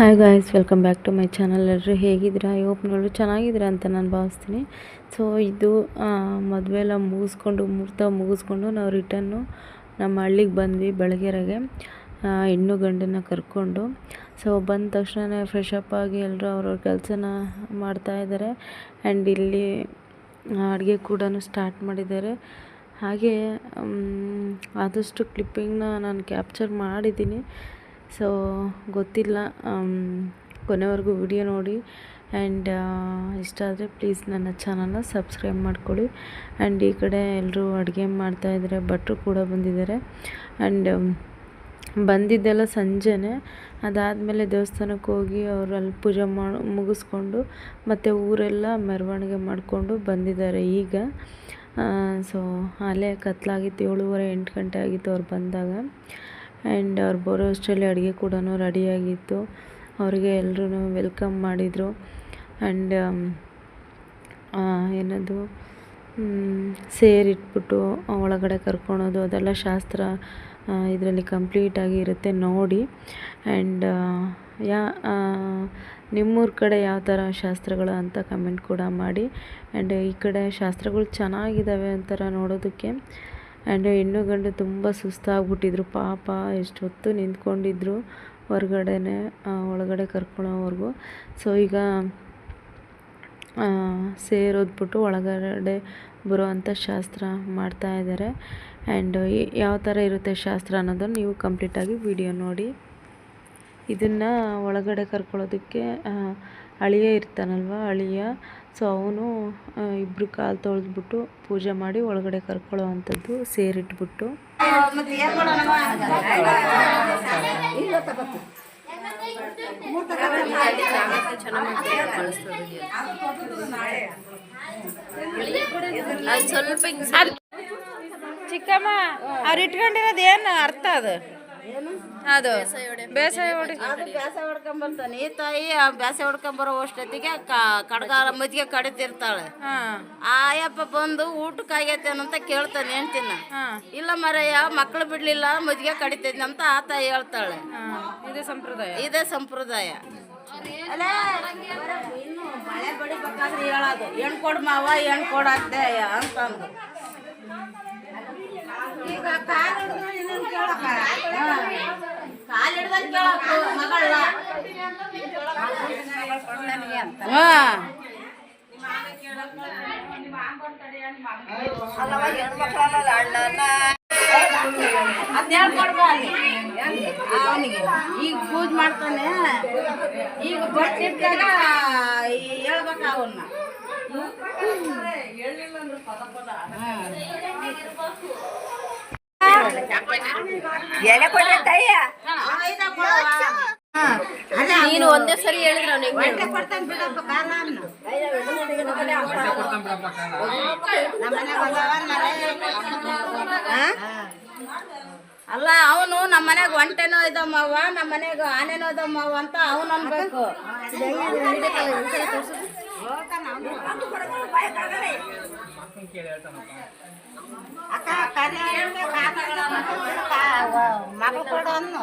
Hi guys welcome back to my channel ಎಲ್ಲರೂ ಹೇಗಿದ್ದೀರಾ? I hope ನೋಡು ಚೆನ್ನಾಗಿದ್ದೀರಾ ಅಂತ ನಾನು ಭಾವಿಸ್ತೀನಿ. ಸೊ ಇದು ಮದುವೆ ಎಲ್ಲ ಮುಗಿಸ್ಕೊಂಡು, ಮುಹೂರ್ತ ಮುಗಿಸ್ಕೊಂಡು ನಾವು ರಿಟರ್ನು ನಮ್ಮ ಹಳ್ಳಿಗೆ ಬಂದ್ವಿ ಬೆಳಗ್ಗೆರೆಗೆ ಹೆಣ್ಣು ಗಂಡನ್ನ ಕರ್ಕೊಂಡು. ಸೊ ಬಂದ ತಕ್ಷಣ ಫ್ರೆಶ್ ಅಪ್ ಆಗಿ ಎಲ್ಲರೂ ಅವ್ರವ್ರ ಕೆಲಸನ ಮಾಡ್ತಾಯಿದ್ದಾರೆ ಆ್ಯಂಡ್ ಇಲ್ಲಿ ಅಡುಗೆ ಕೂಡ ಸ್ಟಾರ್ಟ್ ಮಾಡಿದ್ದಾರೆ. ಹಾಗೆ ಆದಷ್ಟು ಕ್ಲಿಪ್ಪಿಂಗ್ನ ನಾನು ಕ್ಯಾಪ್ಚರ್ ಮಾಡಿದ್ದೀನಿ. ಸೊ ಗೊತ್ತಿಲ್ಲ ಕೊನೆವರೆಗೂ ವಿಡಿಯೋ ನೋಡಿ. ಆ್ಯಂಡ್ ಇಷ್ಟ ಆದರೆ ಪ್ಲೀಸ್ ನನ್ನ ಚಾನಲ್ನ ಸಬ್ಸ್ಕ್ರೈಬ್ ಮಾಡ್ಕೊಳ್ಳಿ. ಆ್ಯಂಡ್ ಈ ಕಡೆ ಎಲ್ಲರೂ ಅಡುಗೆ ಮಾಡ್ತಾಯಿದ್ದಾರೆ ಭಟ್ರು ಕೂಡ ಬಂದಿದ್ದಾರೆ. ಆ್ಯಂಡ್ ಬಂದಿದ್ದೆಲ್ಲ ಸಂಜೆನೇ. ಅದಾದಮೇಲೆ ದೇವಸ್ಥಾನಕ್ಕೆ ಹೋಗಿ ಅವರು ಅಲ್ಲಿ ಪೂಜೆ ಮಾಡಿ, ಮುಗಿಸ್ಕೊಂಡು ಮತ್ತು ಊರೆಲ್ಲ ಮೆರವಣಿಗೆ ಮಾಡಿಕೊಂಡು ಬಂದಿದ್ದಾರೆ ಈಗ. ಸೊ ಅಲ್ಲೇ ಕತ್ಲಾಗಿತ್ತು ಏಳುವರೆ ಎಂಟು ಗಂಟೆ ಆಗಿತ್ತು ಅವ್ರು ಬಂದಾಗ. ಆ್ಯಂಡ್ ಅವ್ರು ಬರೋ ಅಷ್ಟರಲ್ಲಿ ಅಡುಗೆ ಕೂಡ ರೆಡಿಯಾಗಿತ್ತು ಅವ್ರಿಗೆ ಎಲ್ಲರೂ ವೆಲ್ಕಮ್ ಮಾಡಿದರು. ಆ್ಯಂಡ್ ಏನದು? ಸೇರಿಟ್ಬಿಟ್ಟು ಒಳಗಡೆ ಕರ್ಕೊಳೋದು ಅದೆಲ್ಲ ಶಾಸ್ತ್ರ ಇದರಲ್ಲಿ ಕಂಪ್ಲೀಟಾಗಿ ಇರುತ್ತೆ ನೋಡಿ. ಆ್ಯಂಡ್ ಯಾ ನಿಮ್ಮೂರ ಕಡೆ ಯಾವ ಥರ ಶಾಸ್ತ್ರಗಳು ಅಂತ ಕಮೆಂಟ್ ಕೂಡ ಮಾಡಿ. ಆ್ಯಂಡ್ ಈ ಕಡೆ ಶಾಸ್ತ್ರಗಳು ಚೆನ್ನಾಗಿದ್ದಾವೆ ಒಂಥರ ನೋಡೋದಕ್ಕೆ. ಆ್ಯಂಡ್ ಹೆಣ್ಣು ಗಂಡು ತುಂಬ ಸುಸ್ತಾಗ್ಬಿಟ್ಟಿದ್ರು. ಪಾಪ ಎಷ್ಟು ಹೊತ್ತು ನಿಂತ್ಕೊಂಡಿದ್ರು ಹೊರಗಡೆನೇ ಒಳಗಡೆ ಕರ್ಕೊಳ್ಳೋವರೆಗೂ ಸೊ ಈಗ ಸೇರೋದ್ಬಿಟ್ಟು ಒಳಗಡೆ ಬರುವಂಥ ಶಾಸ್ತ್ರ ಮಾಡ್ತಾ ಇದ್ದಾರೆ. ಆ್ಯಂಡ್ ಯಾವ ಥರ ಇರುತ್ತೆ ಶಾಸ್ತ್ರ ಅನ್ನೋದನ್ನು ನೀವು ಕಂಪ್ಲೀಟಾಗಿ ವಿಡಿಯೋ ನೋಡಿ. ಇದನ್ನು ಒಳಗಡೆ ಕರ್ಕೊಳ್ಳೋದಕ್ಕೆ ಅಳಿಯ ಇರ್ತಾನಲ್ವ ಅಳಿಯ? ಸೊ ಅವನು ಇಬ್ಬರು ಕಾಲು ತೊಳೆದ್ಬಿಟ್ಟು ಪೂಜೆ ಮಾಡಿ ಒಳಗಡೆ ಕರ್ಕೊಳ್ಳೋ ಅಂಥದ್ದು ಸೇರಿಟ್ಬಿಟ್ಟು ಚಿಕ್ಕಮ್ಮ, ಅವ್ರು ಇಟ್ಕೊಂಡಿರೋದು ಏನು ಅರ್ಥ ಅದು? ಅದು. ಬೇಸಾಯ ಹೊಡಿ ಬ್ಯಾಸೆ ಹೊಡ್ಕೊಂಬರ್ತಾನೆ ಈ ತಾಯಿ ಆ ಬ್ಯಾಸೆ ಹೊಡ್ಕೊಂಬರೋ ಅಷ್ಟೊತ್ತಿಗೆ ಕಡ್ಗಾಲ ಮಜ್ಜಿಗೆ ಕಡಿತಿರ್ತಾಳೆ ಆಯಪ್ಪ ಬಂದು ಊಟಕ್ಕೆ ಅಂತ ಕೇಳ್ತಾನೆ ಹೆಂಡ್ತಿನ. ಹಾ. ಇಲ್ಲ ಮರಯ್ಯ ಮಕ್ಳು ಬಿಡ್ಲಿಲ್ಲ ಮಜ್ಜಿಗೆ ಕಡಿತೈತಿ ಅಂತ ಆ ತಾಯಿ ಹೇಳ್ತಾಳೆ. ಇದೇ ಸಂಪ್ರದಾಯ. ಇದೇ ಸಂಪ್ರದಾಯ. ಅಲ್ಲೇ ಇನ್ನು ಮಳೆ ಬಡಿಬೇಕಾದ್ರೆ ಹೇಳೋದು. ಹೆಣ್ ಕೊಡ್ ಮಾವ ಹೆಣ್ ಕೊಡತ್ತೆ ಅಂತಂದು ಈಗ ಇನ್ನೇನ್ ಕೇಳಕ್ಕ? ಅವನಿಗೆ ಈಗ ಪೂಜೆ ಮಾಡ್ತಾನೆ ಈಗ ಬಟ್ಟಿಟ್ಟಾಗ ಹೇಳ್ಬೇಕ ಅವನ್ನ ಎಲೆ ನೀನು ಒಂದೇ ಸರಿ ಹೇಳಿದ್ರೆ. ಅಲ್ಲ ಅವನು ನಮ್ಮ ಮನೆಗೆ ಒಂಟೆನೋ ಇದಮ್ಮವ್ವ ನಮ್ಮ ಮನೆಗೆ ಆನೆನೋ ಇದಮ್ಮವ್ವ ಅಂತ ಅವನು ಅನ್ಬೇಕು. ಅಕ್ಕ ಮಗಳು ಕೊಡು ಅನ್ನು.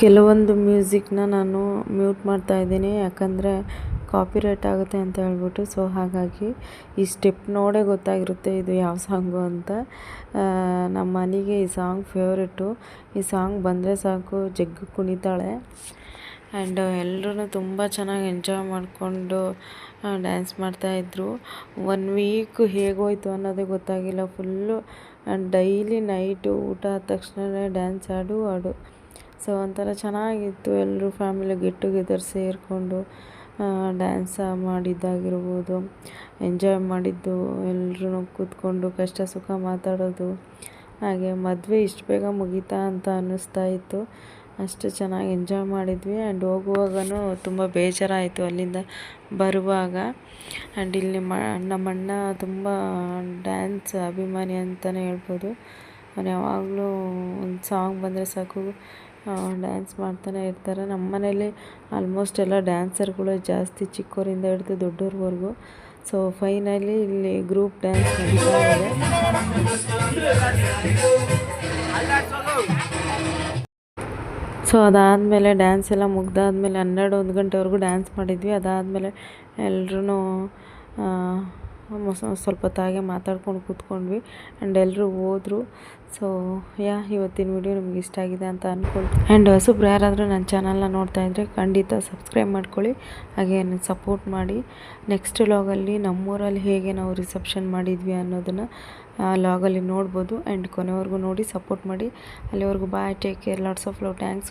ಕೆಲವೊಂದು ಮ್ಯೂಸಿಕ್ನ ನಾನು ಮ್ಯೂಟ್ ಮಾಡ್ತಾ ಇದ್ದೀನಿ, ಯಾಕಂದರೆ ಕಾಪಿರೈಟ್ ಆಗುತ್ತೆ ಅಂತ ಹೇಳ್ಬಿಟ್ಟು. ಸೊ, ಹಾಗಾಗಿ ಈ ಸ್ಟೆಪ್ ನೋಡೇ ಗೊತ್ತಾಗಿರುತ್ತೆ ಇದು ಯಾವ ಸಾಂಗು ಅಂತ. ನಮ್ಮ ಮನೆಗೆ ಈ ಸಾಂಗ್ ಫೇವ್ರೇಟು. ಈ ಸಾಂಗ್ ಬಂದರೆ ಸಾಕು, ಜಗ್ಗು ಕುಣಿತಾಳೆ. ಆ್ಯಂಡ್ ಎಲ್ಲರೂ ತುಂಬ ಚೆನ್ನಾಗಿ ಎಂಜಾಯ್ ಮಾಡಿಕೊಂಡು ಡ್ಯಾನ್ಸ್ ಮಾಡ್ತಾಯಿದ್ರು ಒನ್ ವೀಕ್ ಹೇಗೋಯ್ತು ಅನ್ನೋದೇ ಗೊತ್ತಾಗಿಲ್ಲ. ಫುಲ್ಲು ಡೈಲಿ ನೈಟು ಊಟ ಆದ ತಕ್ಷಣವೇ ಡ್ಯಾನ್ಸ್ ಆಡು ಆಡು. ಸೊ, ಒಂಥರ ಚೆನ್ನಾಗಿತ್ತು. ಎಲ್ಲರೂ ಫ್ಯಾಮಿಲಿ ಗೆಟ್ ಟುಗೆದರ್ ಸೇರಿಕೊಂಡು ಡ್ಯಾನ್ಸ್ ಮಾಡಿದ್ದಾಗಿರ್ಬೋದು ಎಂಜಾಯ್ ಮಾಡಿದ್ದು ಎಲ್ಲರೂ ಕೂತ್ಕೊಂಡು ಕಷ್ಟ ಸುಖ ಮಾತಾಡೋದು. ಹಾಗೆ ಮದುವೆ ಇಷ್ಟು ಬೇಗ ಮುಗೀತಾ ಅಂತ ಅನ್ನಿಸ್ತಾ ಇತ್ತು. ಅಷ್ಟು ಚೆನ್ನಾಗಿ ಎಂಜಾಯ್ ಮಾಡಿದ್ವಿ. ಆ್ಯಂಡ್ ಹೋಗುವಾಗನೂ ತುಂಬ ಬೇಜಾರಾಯಿತು ಅಲ್ಲಿಂದ ಬರುವಾಗ. ಆ್ಯಂಡ್ ಇಲ್ಲಿ ಮ, ನಮ್ಮಣ್ಣ ತುಂಬ ಡ್ಯಾನ್ಸ್ ಅಭಿಮಾನಿ ಅಂತಲೇ ಹೇಳ್ಬೋದು. ಅವ್ನು ಯಾವಾಗಲೂ ಒಂದು ಸಾಂಗ್ ಬಂದರೆ ಸಾಕು ಡ್ಯಾನ್ಸ್ ಮಾಡ್ತಾನೆ ಇರ್ತಾರೆ. ನಮ್ಮ ಮನೇಲಿ ಆಲ್ಮೋಸ್ಟ್ ಎಲ್ಲ ಡ್ಯಾನ್ಸರ್ಗಳು ಜಾಸ್ತಿ ಚಿಕ್ಕವರಿಂದ ಹಿಡಿದು ದೊಡ್ಡವ್ರವರೆಗೂ ಸೊ ಫೈನಲಿ ಇಲ್ಲಿ ಗ್ರೂಪ್ ಡ್ಯಾನ್ಸ್ ಮಾಡಿದ್ದಾರೆ ಸೊ ಅದಾದಮೇಲೆ ಡ್ಯಾನ್ಸ್ ಎಲ್ಲ ಮುಗ್ದಾದ್ಮೇಲೆ ಹನ್ನೆರಡು, ಒಂದು ಗಂಟೆವರೆಗೂ ಡ್ಯಾನ್ಸ್ ಮಾಡಿದ್ವಿ. ಅದಾದಮೇಲೆ ಎಲ್ರೂ ಸ್ವಲ್ಪ ಹೊತ್ತಾಗೆ ಮಾತಾಡ್ಕೊಂಡು ಕೂತ್ಕೊಂಡ್ವಿ ಆ್ಯಂಡ್ ಎಲ್ಲರೂ ಹೋದರು. ಸೊ ಯಾ, ಇವತ್ತಿನ ವಿಡಿಯೋ ನಿಮ್ಗೆ ಇಷ್ಟ ಆಗಿದೆ ಅಂತ ಅಂದ್ಕೊಳ್ತೀನಿ ಆ್ಯಂಡ್ ಹೊಸಬ್ರು ಯಾರಾದರೂ ನನ್ನ ಚಾನಲ್ನ ನೋಡ್ತಾ ಇದ್ದರೆ ಖಂಡಿತ ಸಬ್ಸ್ಕ್ರೈಬ್ ಮಾಡ್ಕೊಳ್ಳಿ. ಹಾಗೆ ಸಪೋರ್ಟ್ ಮಾಡಿ. ನೆಕ್ಸ್ಟ್ ಲಾಗಲ್ಲಿ ನಮ್ಮೂರಲ್ಲಿ ಹೇಗೆ ನಾವು ರಿಸೆಪ್ಷನ್ ಮಾಡಿದ್ವಿ ಅನ್ನೋದನ್ನು ಲಾಗಲ್ಲಿ ನೋಡ್ಬೋದು. ಆ್ಯಂಡ್ ಕೊನೆವರೆಗೂ ನೋಡಿ ಸಪೋರ್ಟ್ ಮಾಡಿ. ಅಲ್ಲಿವರೆಗೂ bye take care lots of love thanks